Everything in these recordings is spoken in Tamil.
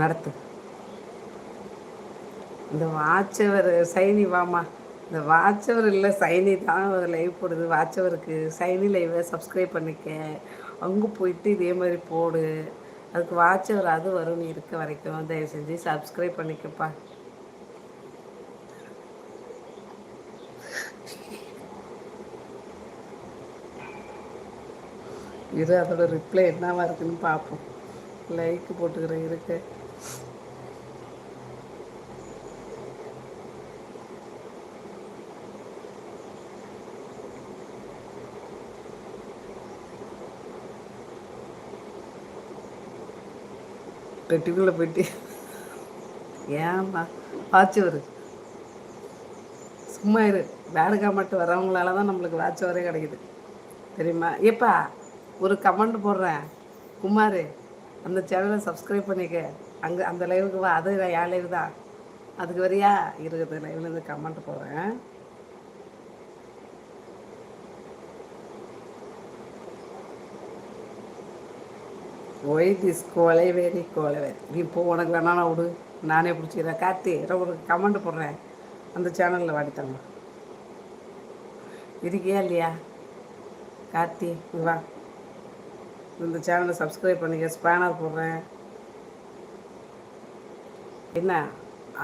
நடத்து. இந்த வாட்சவர் சைனி வாமா இந்த வாட்சவர் இல்லை சைனி தான் லைவ் போடுது. வாட்சவருக்கு சைனி லைவை சப்ஸ்கிரைப் பண்ணிக்க. அங்கே போயிட்டு இதே மாதிரி போடு. அதுக்கு வாட்சவர் அது வரும் நீ இருக்க வரைக்கும். தயவு செஞ்சு சப்ஸ்கிரைப் பண்ணிக்கப்பா. இது அதோட ரிப்ளை என்னவா இருக்குன்னு பார்ப்போம் லைக் போட்டுக்கிறேன் இருக்கு. பெட்டிக்குள்ளே போயிட்டு ஏன்ப்பா வாட்ச் வரு. சும்மா இரு. வேலைக்கா மட்டும் வரவங்களால தான் நம்மளுக்கு வாட்ச் வரே கிடைக்குது. தெரியுமா? ஏப்பா ஒரு கமெண்ட் போடுறேன். குமார் அந்த சேனலை சப்ஸ்கிரைப் பண்ணிக்க. அங்கே அந்த லைவுக்கு வா. அது என் லைவ் தான். அதுக்கு வரியா? இருக்குது லைவ்லேருந்து கமெண்ட் போகிறேன் ஒய் திஸ் கோலைவேரி கோலைவேரி நீ போ உனக்கு வேணா நான் விடு. நானே பிடிச்சிக்கிறேன். கார்த்தி ஒரு கமெண்ட் போடுறேன். அந்த சேனலில் வாடித்தாங்க இருக்கியா இல்லையா? கார்த்தி வா. இந்த சேனலை சப்ஸ்கிரைப் பண்ணிக்க ஸ்பேனர் போடுறேன். என்ன?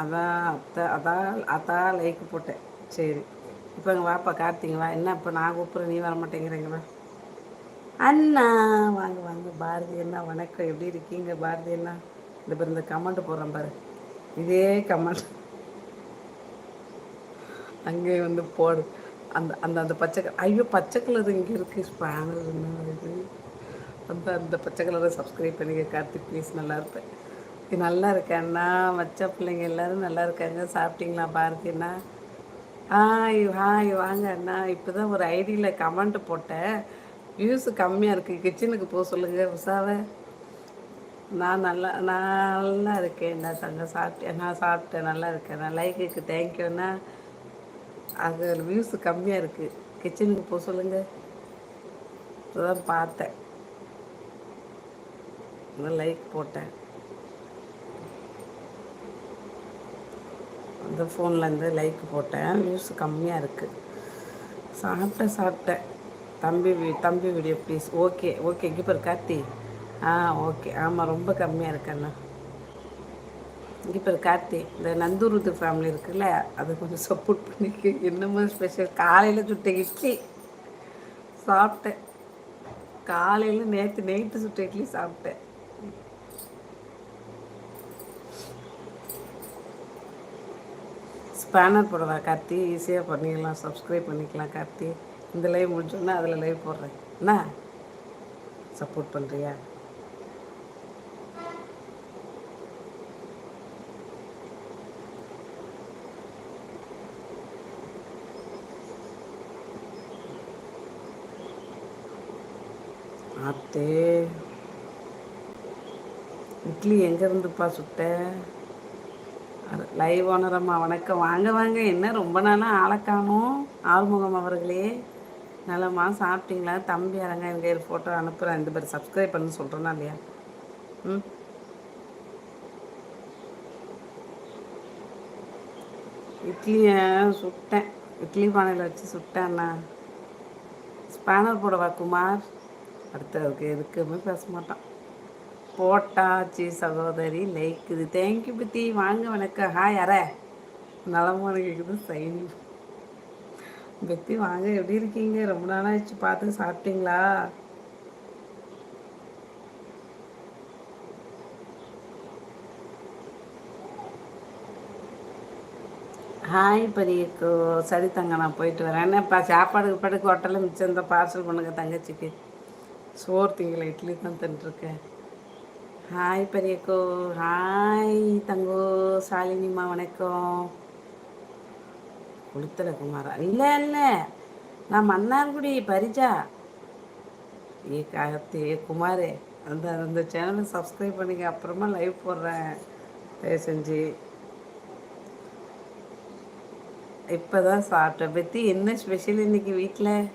அதான் அத்தை அதான் அதான் லைக் போட்டேன். சரி. இப்போ எங்கள் வாப்பா கார்த்திங்களா என்ன இப்போ நான் கூப்பிட்றேன்? நீ வர மாட்டேங்கிறீங்களா அண்ணா வாங்க வாங்க. பாரதி அண்ணா வணக்கம். எப்படி இருக்கீங்க? பாரதி அண்ணா. இந்த பேர் இந்த கமெண்ட் போடுறேன் பாரு. இதே கமெண்ட் அங்கே வந்து போடு. அந்த அந்த அந்த பச்சை ஐயோ பச்சை கலர் இங்கே இருக்குது ஸ்பேனர் என்ன இது? அந்த அந்த பச்சை கலரை சப்ஸ்கிரைப் பண்ணிக்க கார்த்திக் ப்ளீஸ் நல்லா இருப்பேன். நல்லா இருக்கேன் அண்ணா மச்ச பிள்ளைங்க எல்லோரும் நல்லா இருக்காங்க. சாப்பிட்டீங்களா பாரதி அண்ணா? ஹாய் ஹாய் வாங்க அண்ணா. இப்போ தான் ஒரு ஐடியில் கமெண்ட் போட்டேன். வியூஸ் கம்மியாக இருக்குது கிச்சனுக்கு போக சொல்லுங்கள் உஷாவை. நான் நல்லா நான் நல்லா இருக்கேன் நான் தங்க சாப்பிட்டேன். நான் சாப்பிட்டேன். நல்லா இருக்கேன். நான் லைக்குக்கு தேங்க்யூண்ணா அது வியூஸ் கம்மியாக இருக்குது கிச்சனுக்கு போக சொல்லுங்கள் இப்போதான் பார்த்தேன். லைக் போட்டேன். அந்த ஃபோன்லேருந்து லைக் போட்டேன். வியூஸ் கம்மியாக இருக்குது சாப்பிட்டேன் சாப்பிட்டேன் தம்பி தம்பி வீடியோ ப்ளீஸ் ஓகே ஓகே கிப்பர் கார்த்தி. ஆ ஓகே ஆமாம் ரொம்ப கம்மியாக இருக்கண்ணா கிப்பர் கார்த்தி. இந்த நந்தூருது ஃபேமிலி இருக்குல்ல அதை கொஞ்சம் சப்போர்ட் பண்ணிக்க. என்னமோ ஸ்பெஷல் காலையில் சுட்ட இட்லி. சாப்பிட்டேன். காலையில் நேற்று நைட்டு சுட்ட இட்லி சாப்பிட்டேன். ஸ்பேனர் போடலாம் கார்த்தி. ஈஸியாக பண்ணிக்கலாம் சப்ஸ்கிரைப் பண்ணிக்கலாம் கார்த்தி. இந்த லைவ் முடிஞ்சோன்னா அதில் லைவ் போடுறேன். என்ன சப்போர்ட் பண்ணுறியா ஆத்தே. இட்லி எங்கேருந்துப்பா சுட்ட? லைவ் ஓனரம்மா வணக்கம். வாங்க வாங்க. என்ன ரொம்ப நாளாக ஆளக்காணும் ஆறுமுகம் அவர்களே. நல்லம்மா சாப்பிட்டீங்களா? தம்பி அரங்க எனக்கு ஒரு ஃபோட்டோ அனுப்புகிறேன் ரெண்டு பேர் சப்ஸ்கிரைப் பண்ணு சொல்கிறேன்னா இல்லையா? ம்? இட்லியை சுட்டேன். இட்லி பானையில் வச்சு சுட்டேண்ணா ஸ்பேனர் போடவா குமார்? அடுத்ததுக்கு எதுக்குமே பேச மாட்டான். போட்டாச்சு சகோதரி லைக் இது தேங்க்யூ பத்தி. வாங்க வணக்கம். ஹாய் அற. நலமான கேட்குது சைனி பெத்தி வாங்க. எப்படி இருக்கீங்க? ரொம்ப நாளாச்சு பார்த்து சாப்பிட்டீங்களா? ஹாய் பெரியக்கு. சரி தங்க நான் போயிட்டு வரேன். என்னப்பா சாப்பாடு படுக்கு ஹோட்டலில் மிச்சம் இந்த பார்சல் பண்ணுங்க தங்கச்சிக்கு. சோறு திங்கள இட்லி தான் தின்ட்டுருக்கேன் ஹாய் பெரியக்கோ ஹாய் தங்கோ. சாலினிமா வணக்கம். குளித்தல குமாரா. இல்லை இல்லை. நான் மன்னார்குடி பரிஜா. ஏ கார்த்தி ஏ குமாரே. அந்த அந்த சேனலை சப்ஸ்கிரைப் பண்ணிக்க அப்புறமா லைவ் போடுறேன். தயவு செஞ்சு. இப்போ தான் சாப்பிட்டேன். பற்றி என்ன ஸ்பெஷல் இன்னைக்கு வீட்டில்